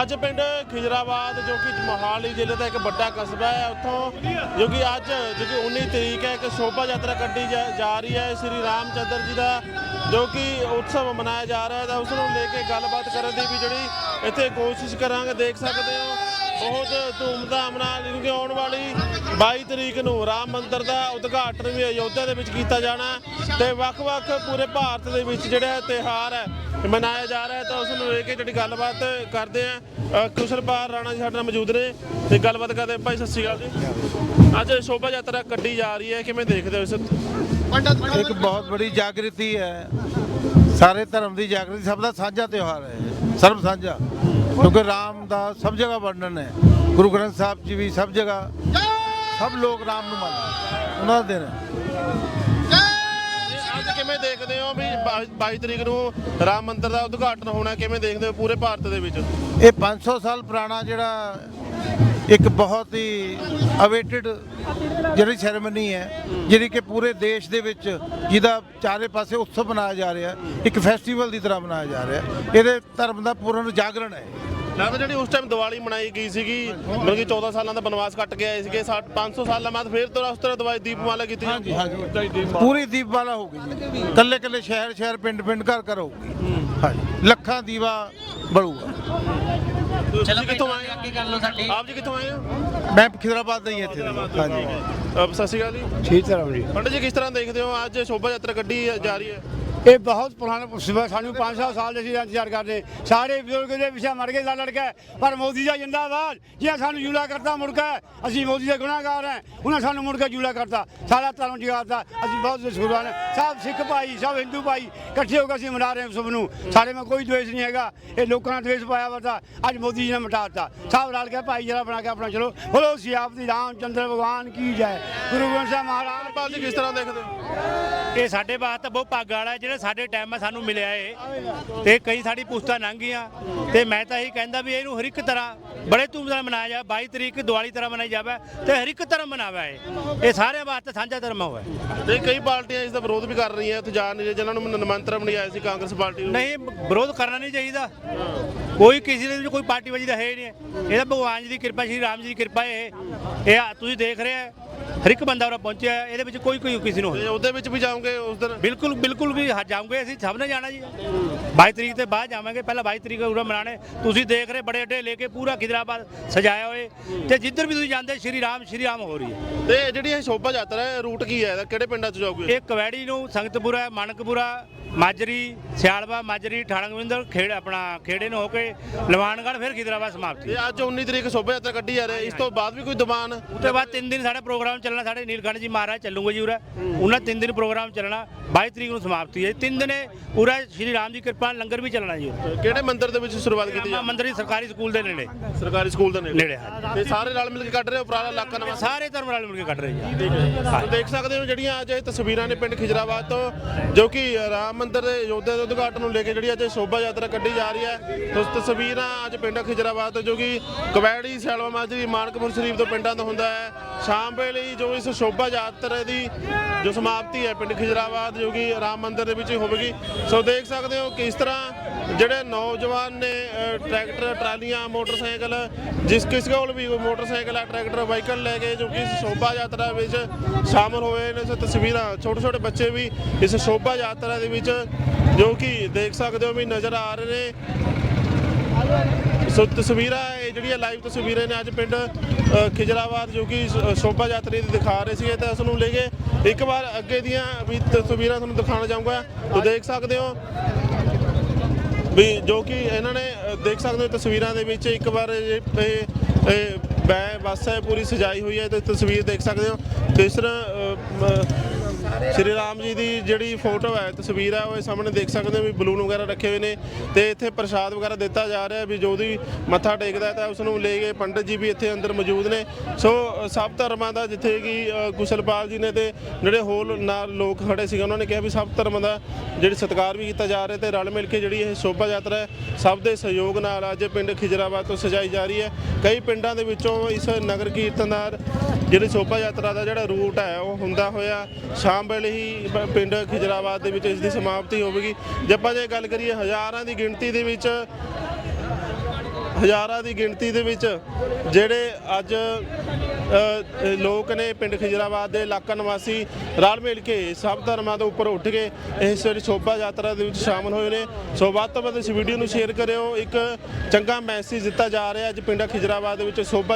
ਅੱਜ ਪਿੰਡ ਖਿਜਰਾਬਾਦ ਜੋ ਕਿ ਮੋਹਾਲੀ ਜ਼ਿਲ੍ਹੇ ਦਾ ਇੱਕ ਵੱਡਾ ਕਸਬਾ ਹੈ, ਉੱਥੋਂ ਜੋ ਕਿ ਅੱਜ ਜੋ ਕਿ 19 ਤਰੀਕ ਹੈ, ਇੱਕ ਸ਼ੋਭਾ ਯਾਤਰਾ ਕੱਢੀ ਜਾ ਜਾ ਰਹੀ ਹੈ, ਸ੍ਰੀ ਰਾਮਚੰਦਰ ਜੀ ਦਾ, ਜੋ ਕਿ ਉਤਸਵ ਮਨਾਇਆ ਜਾ ਰਿਹਾ ਹੈ, ਤਾਂ ਉਸ ਨੂੰ ਲੈ ਕੇ ਗੱਲਬਾਤ ਕਰਨ ਦੀ ਵੀ ਜਿਹੜੀ ਇੱਥੇ ਕੋਸ਼ਿਸ਼ ਕਰਾਂਗੇ, ਦੇਖ ਸਕਦੇ ਹੋ। ਬਹੁਤ ਧੂਮਧਾਮ ਨਾਲ ਕਿਉਂਕਿ ਆਉਣ ਵਾਲੀ 22 ਤਰੀਕ ਨੂੰ ਰਾਮ ਮੰਦਿਰ ਦਾ ਉਦਘਾਟਨ ਵੀ ਅਯੋਧਿਆ ਦੇ ਵਿੱਚ ਕੀਤਾ ਜਾਣਾ ਹੈ ਤੇ ਵੱਖ-ਵੱਖ ਪੂਰੇ ਭਾਰਤ ਦੇ ਵਿੱਚ ਜਿਹੜਾ ਤਿਹਾਰ ਹੈ ਮਨਾਇਆ ਜਾ ਰਿਹਾ ਹੈ ਤਾਂ ਉਸ ਨੂੰ ਲੈ ਕੇ ਜਿਹੜੀ ਗੱਲਬਾਤ ਕਰਦੇ ਆ ਕੁਸ਼ਲਪਾਲ ਰਾਣਾ ਜੀ ਸਾਡੇ ਨਾਲ ਮੌਜੂਦ ਨੇ ਤੇ ਗੱਲਬਾਤ ਕਰਦੇ ਭਾਈ, ਸਤਿ ਸ਼੍ਰੀ ਅਕਾਲ ਜੀ। ਅੱਜ ਸ਼ੋਭਾ ਯਾਤਰਾ ਕੱਢੀ ਜਾ ਰਹੀ ਹੈ। ਕਿਵੇਂ ਦੇਖਦੇ ਹੋ ਇਸ ਇੱਕ ਬਹੁਤ ਬੜੀ ਜਾਗ੍ਰਿਤੀ ਹੈ। ਸਾਰੇ ਧਰਮ ਦੀ ਜਾਗਰਤੀ, ਸਭ ਦਾ ਸਾਂਝਾ ਤਿਉਹਾਰ ਹੈ। ਸਰਬ ਸਾਂਝਾ। ਕਿਉਂਕਿ ਰਾਮ ਦਾ ਸਭ ਜਗ੍ਹਾ ਵਰਣਨ ਹੈ। ਗੁਰੂ ਗ੍ਰੰਥ ਸਾਹਿਬ ਜੀ ਵੀ ਸਭ ਜਗ੍ਹਾ, ਸਭ ਲੋਕ ਰਾਮ ਨੂੰ ਮੰਨਦੇ ਉਹਨਾਂ ਦਾ ਦਿਨ ਹੈ। ਕਿਵੇਂ ਦੇਖਦੇ ਹੋ ਵੀ 22 ਤਰੀਕ ਨੂੰ ਰਾਮ ਮੰਦਿਰ ਦਾ ਉਦਘਾਟਨ ਹੋਣਾ ਕਿਵੇਂ ਦੇਖਦੇ ਹੋ ਪੂਰੇ ਭਾਰਤ ਦੇ ਵਿੱਚ? ਇਹ 500 ਸਾਲ ਪੁਰਾਣਾ ਜਿਹੜਾ ਇੱਕ ਬਹੁਤ ਹੀ ਅਵੇਟਡ ਜਿਹੜੀ ਸੈਰੇਮਨੀ ਹੈ, ਜਿਹੜੀ ਕਿ ਪੂਰੇ ਦੇਸ਼ ਦੇ ਵਿੱਚ ਜਿਹਦਾ ਚਾਰੇ ਪਾਸੇ ਉਤਸਵ ਮਨਾਇਆ ਜਾ ਰਿਹਾ ਇੱਕ ਫੈਸਟੀਵਲ ਦੀ ਤਰ੍ਹਾਂ ਮਨਾਇਆ ਜਾ ਰਿਹਾ ਇਹਦੇ ਧਰਮ ਦਾ ਪੂਰਨ ਜਾਗਰਣ ਹੈ। ਲੱਗਦਾ ਜਿਹੜੀ ਉਸ ਟਾਈਮ ਦੀਵਾਲੀ ਮਨਾਈ ਗਈ ਸੀਗੀ ਮਤਲਬ ਕਿ 14 ਸਾਲਾਂ ਦਾ ਬਨਵਾਸ ਕੱਟ ਕੇ ਆਏ ਸੀਗੇ 60 500 ਸਾਲਾਂ ਬਾਅਦ ਫਿਰ ਤੋਂ ਉਸ ਤਰ੍ਹਾਂ ਦੀਵਾਲੀ ਦੀਪਮਾਲਾ ਕੀਤੀ ਹਾਂਜੀ ਹਾਂਜੀ ਪੂਰੀ ਦੀਪਮਾਲਾ ਹੋਊਗੀ ਜੀ। ਕੱਲੇ ਕੱਲੇ ਸ਼ਹਿਰ ਸ਼ਹਿਰ ਪਿੰਡ ਪਿੰਡ ਘਰ ਘਰ ਹੋਊਗੀ ਹਾਂਜੀ ਲੱਖਾਂ ਦੀਵਾ ਬਲੂਗਾ। ਤੁਸੀਂ ਕਿੱਥੋਂ ਆਏ ਅੱਗੇ ਕਰ ਲਓ ਸਾਡੀ। ਆਪ ਜੀ ਕਿੱਥੋਂ ਆਏ ਹੋ? ਮੈਂ ਖਿਦਰਾਬਾਦ ਦਾ ਹੀ ਇੱਥੇ ਦਾ। ਹਾਂਜੀ। ਸਤਿ ਸ਼੍ਰੀ ਅਕਾਲ ਜੀ। ਠੀਕ ਤਰ੍ਹਾਂ ਜੀ। ਪੰਡਤ ਜੀ ਕਿਸ ਤਰ੍ਹਾਂ ਦੇਖਦੇ ਹੋ? ਅੱਜ ਸ਼ੋਭਾ ਯਾਤਰਾ ਕੱਢੀ ਜਾ ਰਹੀ ਹੈ। ਇਹ ਬਹੁਤ ਪੁਰਾਣਾ ਸਵਾ- ਸਾਨੂੰ 500 ਸਾਲ ਦੇ ਅਸੀਂ ਇੰਤਜ਼ਾਰ ਕਰਦੇ। ਸਾਰੇ ਬਜ਼ੁਰਗ ਦੇ ਪਿੱਛੇ ਮਰ ਗਏ ਲੜ ਲੜ ਕੇ। ਪਰ ਮੋਦੀ ਦਾ ਜਿੰਦਾਬਾਦ। ਜਿਹਨੇ ਸਾਨੂੰ ਜੂਲਾ ਕਰਤਾ ਮੁੜ ਕੇ ਅਸੀਂ ਮੋਦੀ ਦੇ ਗੁਨਾਹਗਾਰ ਹਾਂ। ਉਹਨਾਂ ਸਾਨੂੰ ਮੁੜ ਕੇ ਜੂਲਾ ਕਰਤਾ। ਸਾਰਾ ਧਰਮ ਜਗਾਤਾ ਅਸੀਂ ਬਹੁਤ ਸ਼ੁਕਰਾਨ ਸਭ ਸਿੱਖ ਭਾਈ ਸਭ ਹਿੰਦੂ ਭਾਈ ਇਕੱਠੇ ਹੋ ਕੇ ਅਸੀਂ ਮਨਾ ਰਹੇ ਹਾਂ ਸਭ ਨੂੰ। ਸਾਡੇ ਵਿੱਚ ਕੋਈ ਦਵੇਸ਼ ਨਹੀਂ ਹੈਗਾ। ਇਹ ਲੋਕਾਂ ਨੇ ਦਵੇਸ਼ ਪਾਇਆ ਵਰਤਾ ਅੱਜ ਮੋਦੀ ਜੀ ਨੇ ਮਿਟਾ ਦਿੱਤਾ। ਸਭ ਰਲ ਕੇ ਭਾਈ ਜਰਾ ਬਣਾ ਕੇ ਆਪਣਾ ਚਲੋ। ਬੋਲੋ ਸਿਆਪ ਦੀ ਰਾਮਚੰਦਰ ਭਗਵਾਨ ਕੀ ਜੈ। ਗੁਰੂ ਗ੍ਰੰਥ ਸਾਹਿਬ ਮਹਾਰਾਜ ਜੀ ਕਿਸ ਤਰ੍ਹਾਂ ਦੇਖਦੇ ਹੋ? ਇਹ ਸਾਡੇ ਵਾਸਤੇ ਬਹੁਤ ਭਾਗ ਵਾਲਾ ਹੈ, ਜਿਹੜਾ ਸਾਡੇ ਟਾਈਮ 'ਚ ਸਾਨੂੰ ਮਿਲਿਆ ਏ ਤੇ ਕਈ ਸਾਡੀ ਪੁਸਤਾਂ ਲੰਘ ਗਈਆਂ ਤੇ ਮੈਂ ਤਾਂ ਇਹੀ ਕਹਿੰਦਾ ਵੀ ਇਹਨੂੰ ਹਰ ਇੱਕ ਤਰ੍ਹਾਂ ਬੜੇ ਧੂਮਧਾਮ ਮਨਾਇਆ ਜਾ 22 ਤਰੀਕ ਦੀਵਾਲੀ ਤਰ੍ਹਾਂ ਮਨਾਈ ਜਾਵੇ ਤੇ ਹਰ ਇੱਕ ਤਰ੍ਹਾਂ ਮਨਾਵਾ ਇਹ। ਇਹ ਸਾਰਿਆਂ ਵਾਸਤੇ ਸਾਂਝਾ ਧਰਮ ਹੋਇਆ ਤੇ ਕਈ ਪਾਰਟੀਆਂ ਇਸ ਦਾ ਵਿਰੋਧ ਵੀ ਕਰ ਰਹੀਆਂ ਉੱਥੇ ਜਾ ਨਹੀਂ ਜਿਨ੍ਹਾਂ ਨੂੰ ਨਿਮੰਤਰਣ ਨਹੀਂ ਆਇਆ ਸੀ ਕਾਂਗਰਸ ਪਾਰਟੀ ਨੂੰ। ਨਹੀਂ ਵਿਰੋਧ ਕਰਨਾ ਨਹੀਂ ਚਾਹੀਦਾ। ਕੋਈ ਕਿਸੇ ਦੇ ਵਿੱਚ ਕੋਈ ਪਾਰਟੀ ਵਜੀ ਦਾ ਹੈ ਨਹੀਂ। ਇਹ ਤਾਂ ਭਗਵਾਨ ਜੀ ਦੀ ਕਿਰਪਾ ਸ਼੍ਰੀ ਰਾਮ ਜੀ ਦੀ ਕਿਰਪਾ ਇਹ। ਇਹ ਆ, ਤੁਸੀਂ ਦੇਖ ਰਹੇ ਹੋ ਹਰ ਇੱਕ ਬੰਦਾ ਉਰੇ ਪਹੁੰਚਿਆ ਹੈ, ਇਹਦੇ ਵਿੱਚ ਕੋਈ ਕੋਈ ਕਿਸੇ ਨੂੰ ਤੇ ਉਹਦੇ ਵਿੱਚ ਵੀ ਜਾਓਗੇ ਉਸ ਦਿਨ? ਬਿਲਕੁਲ ਬਿਲਕੁਲ ਵੀ ਹ- ਅਸੀਂ ਸਭ ਨੇ ਜਾਣਾ ਜੀ। 22 ਤਰੀਕ ਤੇ ਬਾਅਦ ਜਾਵਾਂਗੇ ਪਹਿਲਾਂ 22 ਤਰੀਕ ਉਰੇ ਮਨਾਣੇ ਤੁਸੀਂ ਦੇਖ ਰਹੇ ਬੜੇ ਅੱਡੇ ਲੈ ਕੇ ਪੂਰਾ ਖਿਦਰਾਬਾਦ ਸਜਾਇਆ ਹੋਏ ਤੇ ਜਿੱਧਰ ਵੀ ਤੁਸੀਂ ਜਾਂਦੇ ਸ਼੍ਰੀ ਰਾਮ ਸ਼੍ਰੀ ਰਾਮ ਹੋ ਰਹੀ ਹੈ। ਤੇ ਜਿਹੜੀ ਇਹ ਸ਼ੋਭਾ ਯਾਤਰਾ ਹੈ ਰੂਟ ਕੀ ਹੈ ਇਹਦਾ? ਕਿਹੜੇ ਪਿੰਡਾਂ ਚ ਜਾਓਗੇ? ਇਹ ਕਵੈੜੀ ਨੂੰ ਸੰਗਤਪੁਰਾ ਮਾਨਕਪੁਰਾ ਮਾਜਰੀ ਸਿਆਲਵਾ ਮਾਜਰੀ ਠਾਣਾ ਗੋਬਿੰਦਰ ਖੇੜ ਆਪਣਾ ਖੇੜੇ ਨੂੰ ਹੋ ਕੇ ਲਵਾਨਗੜ੍ਹ ਫਿਰ ਖਿਦਰਾਬਾਦ ਸਮਾਪਤੀ। ਤੇ ਅੱਜ 19 ਤਰੀਕ ਸ਼ੋਭਾ ਯਾਤਰਾ ਕੱਢੀ ਜਾ ਰਹੀ ਹੈ। ਇਸ ਤੋਂ ਬਾਅਦ ਵੀ ਕੋਈ ਦੀਵਾਨ? ਉਤੇ ਬਾਅਦ ਤਿੰਨ ਦਿਨ ਸਾਡਾ ਪ੍ਰੋਗਰਾਮ ਚੱਲਣਾ ਸਾਡੇ ਨੀਲਕੰਠ ਜੀ ਮਹਾਰਾਜ ਚੱਲੂਗੇ ਜੀ ਉਰੇ। ਉਹਨਾਂ ਤਿੰਨ ਦਿਨ ਪ੍ਰੋਗਰਾਮ ਚੱਲਣਾ 22 ਤਰੀਕ ਨੂੰ ਸਮਾਪਤੀ ਹੈ। ਤਿੰਨ ਦਿਨੇ ਪੂਰਾ ਸ਼੍ਰੀ ਰਾਮ ਦੀ ਕਿਰਪਾ ਲੰਗਰ ਵੀ ਚੱਲਣਾ ਜੀ ਉਰੇ। ਕਿਹੜੇ ਮੰਦਿਰ ਦੇ ਵਿੱਚ ਸ਼ੁਰੂਆਤ ਕੀਤੀ ਜਾ ਮੰਦਿਰ ਸਰਕਾਰੀ ਸਕੂਲ ਦੇ ਨੇੜੇ। ਸਰਕਾਰੀ ਸਕੂਲ ਦੇ ਨੇੜੇ। ਹਾਂ ਤੇ ਸਾਰੇ ਰਲ ਮਿਲ ਕੇ ਕੱਢ ਰਹੇ ਹੋ ਉਪਰਾਲਾ ਇਲਾਕਾ ਨਵਾਂ? ਸਾਰੇ ਧਰਮ ਨਾਲ ਮਿਲ ਕੇ ਕੱਢ ਰਹੇ ਜੀ। ਤੁਸੀਂ ਦੇਖ ਸਕਦੇ ਹੋ ਜਿਹੜੀਆਂ ਅੱਜ ਇਹ ਤਸਵੀਰਾਂ ਨੇ ਪਿੰਡ ਖਿਜਰਾਬਾਦ ਤੋਂ ਜੋ ਕਿ ਰਾਮ ਮੰਦਿਰ ਦੇ ਅਯੋਧਿਆ ਦੇ ਉਦਘਾਟਨ ਨੂੰ ਲੈ ਕੇ ਜਿਹੜੀ ਅੱਜ ਸ਼ੋਭਾ ਯਾਤਰਾ ਕੱਢੀ ਜਾ ਰਹੀ ਹੈ। ਉਸ ਤਸਵੀਰਾਂ ਅੱਜ ਪਿੰਡ ਖਿਜਰਾਬਾਦ ਤੋਂ ਜੋ ਕਿ ਕਵੈੜੀ ਸੈਲਵਾ ਮਾਜਰੀ ਮਾਨਕਪੁਰ ਸ਼ਰੀਫ ਤੋਂ ਪਿੰਡਾਂ ਤੋਂ ਹੁੰਦਾ ਹੈ। ਸ਼ਾਮ ਵੇਲੇ ਹੀ ਜੋ ਇਸ ਸ਼ੋਭਾ ਯਾਤਰਾ ਦੀ ਜੋ ਸਮਾਪਤੀ ਹੈ ਪਿੰਡ ਖਿਜਰਾਬਾਦ ਜੋ ਕਿ ਰਾਮ ਮੰਦਿਰ ਦੇ ਵਿੱਚ ਹੋਵੇਗੀ। ਸੋ ਦੇਖ ਸਕਦੇ ਹੋ ਕਿਸ ਤਰ੍ਹਾਂ ਜਿਹੜੇ ਨੌਜਵਾਨ ਨੇ ਟਰੈਕਟਰ, ਟਰਾਲੀਆਂ, ਮੋਟਰਸਾਈਕਲ, ਜਿਸ ਕਿਸ ਕੋਲ ਵੀ ਕੋਈ ਮੋਟਰਸਾਈਕਲ ਆ, ਟਰੈਕਟਰ, ਵਾਹੀਕਲ ਲੈ ਕੇ ਜੋ ਕਿ ਇਸ ਸ਼ੋਭਾ ਯਾਤਰਾ ਵਿੱਚ ਸ਼ਾਮਲ ਹੋਏ ਨੇ। ਸੋ ਤਸਵੀਰਾਂ ਛੋਟੇ ਛੋਟੇ ਬੱਚੇ ਵੀ ਇਸ ਸ਼ੋਭਾ ਯਾਤਰਾ ਦੇ ਵਿੱਚ ਜੋ ਕਿ ਦੇਖ ਸਕਦੇ ਹੋ ਵੀ ਨਜ਼ਰ ਆ ਰਹੇ ਨੇ। ਸੋ ਤਸਵੀਰਾਂ, ਇਹ ਜਿਹੜੀਆਂ ਲਾਈਵ ਤਸਵੀਰਾਂ ਨੇ ਅੱਜ ਪਿੰਡ ਖਿਜਰਾਬਾਦ ਜੋ ਕਿ ਸ਼ੋਭਾ ਯਾਤਰੀ ਦੀ ਦਿਖਾ ਰਹੇ ਸੀ ਤੇ ਉਸ ਨੂੰ ਲੈ ਕੇ ਇੱਕ ਵਾਰ ਅੱਗੇ ਦੀਆਂ ਵੀ ਤਸਵੀਰਾਂ ਤੁਹਾਨੂੰ ਦਿਖਾਉਣਾ ਚਾਹੂੰਗਾ। ਤੋ ਦੇਖ ਸਕਦੇ ਹੋ ਵੀ ਜੋ ਕਿ ਇਹਨਾਂ ਨੇ ਦੇਖ ਸਕਦੇ ਹੋ ਤਸਵੀਰਾਂ ਦੇ ਵਿੱਚ ਇੱਕ ਵਾਰ ਇਹ ਬੈ, ਬੱਸ ਹੈ, ਪੂਰੀ ਸਜਾਈ ਹੋਈ ਹੈ, ਤੇ ਤਸਵੀਰ ਦੇਖ ਸਕਦੇ ਹੋ। ਤੇ ਇਸ ਤਰ੍ਹਾਂ ਸ਼੍ਰੀ ਰਾਮ ਜੀ ਦੀ ਜਿਹੜੀ ਫੋਟੋ ਹੈ, ਤਸਵੀਰ ਹੈ, ਉਹ ਇਹ ਸਾਹਮਣੇ ਦੇਖ ਸਕਦੇ ਹੋ ਵੀ ਬਲੂਨ ਵਗੈਰਾ ਰੱਖੇ ਹੋਏ ਨੇ ਤੇ ਇੱਥੇ ਪ੍ਰਸ਼ਾਦ ਵਗੈਰਾ ਦਿੱਤਾ ਜਾ ਰਿਹਾ ਵੀ ਜੋ ਵੀ ਮੱਥਾ ਟੇਕਦਾ ਤਾਂ ਉਸ ਨੂੰ ਲੈ ਕੇ ਪੰਡਤ ਜੀ ਵੀ ਇੱਥੇ ਅੰਦਰ ਮੌਜੂਦ ਨੇ। ਸੋ ਸਭ ਧਰਮਾਂ ਦਾ ਜਿੱਥੇ ਕਿ ਕੁਸ਼ਲਪਾਲ ਜੀ ਨੇ ਤੇ ਜਿਹੜੇ ਹੋਰ ਨਾਲ ਲੋਕ ਖੜੇ ਸੀਗੇ, ਉਹਨਾਂ ਨੇ ਕਿਹਾ ਵੀ ਸਭ ਧਰਮਾਂ ਦਾ ਜਿਹੜੀ ਸਤਿਕਾਰ ਵੀ ਕੀਤਾ ਜਾ ਰਿਹਾ ਤੇ ਰਲ ਮਿਲ ਕੇ ਜਿਹੜੀ ਇਹ ਸ਼ੋਭਾ ਯਾਤਰਾ ਹੈ, ਸਭ ਦੇ ਸਹਿਯੋਗ ਨਾਲ ਅੱਜ ਪਿੰਡ ਖਿਜਰਾਬਾਦ ਤੋਂ ਸਜਾਈ ਜਾ ਰਹੀ ਹੈ। ਕਈ ਪਿੰਡਾਂ ਦੇ ਵਿੱਚੋਂ ਇਸ ਨਗਰ ਕੀਰਤਨ ਦਾ ਜਿਹੜੀ ਸ਼ੋਭਾ ਯਾਤਰਾ ਦਾ ਜਿਹੜਾ ਰੂਟ ਹੈ ਉਹ ਹੁੰਦਾ ਹੋਇਆ ਸ਼ਾਮ ਵੇਲੇ ਹੀ ਪ- ਪਿੰਡ ਖਿਜਰਾਬਾਦ ਦੇ ਵਿੱਚ ਇਸ ਦੀ ਸਮਾਪਤੀ ਹੋਵੇਗੀ। ਜੇ ਆਪਾਂ ਜੇ ਗੱਲ ਕਰੀਏ ਹਜ਼ਾਰਾਂ ਦੀ ਗਿਣਤੀ ਦੇ ਵਿੱਚ ਹਜ਼ਾਰਾਂ ਦੀ ਗਿਣਤੀ ਦੇ ਵਿੱਚ ਜਿਹੜੇ ਅੱਜ ਅ, ਲੋਕ ਨੇ ਪਿੰਡ ਖਿਜਰਾਬਾਦ ਦੇ ਇਲਾਕਾ ਨਿਵਾਸੀ ਰਲ ਮਿਲ ਕੇ ਸਭ ਧਰਮਾਂ ਤੋਂ ਉੱਪਰ ਉੱਠ ਕੇ ਇਸ ਜਿਹੜੀ ਸ਼ੋਭਾ ਯਾਤਰਾ ਦੇ ਵਿੱਚ ਸ਼ਾਮਲ ਹੋਏ ਨੇ। ਸੋ ਵੱਧ ਤੋਂ ਵੱਧ ਇਸ ਵੀਡੀਓ ਨੂੰ ਸ਼ੇਅਰ ਕਰਿਓ। ਇੱਕ ਚੰਗਾ ਮੈਸੇਜ ਦਿੱਤਾ ਜਾ ਰਿਹਾ ਅੱਜ ਪਿੰਡ ਖਿਜਰਾਬਾਦ ਦੇ ਵਿੱਚ ਸ਼ੋਭਾ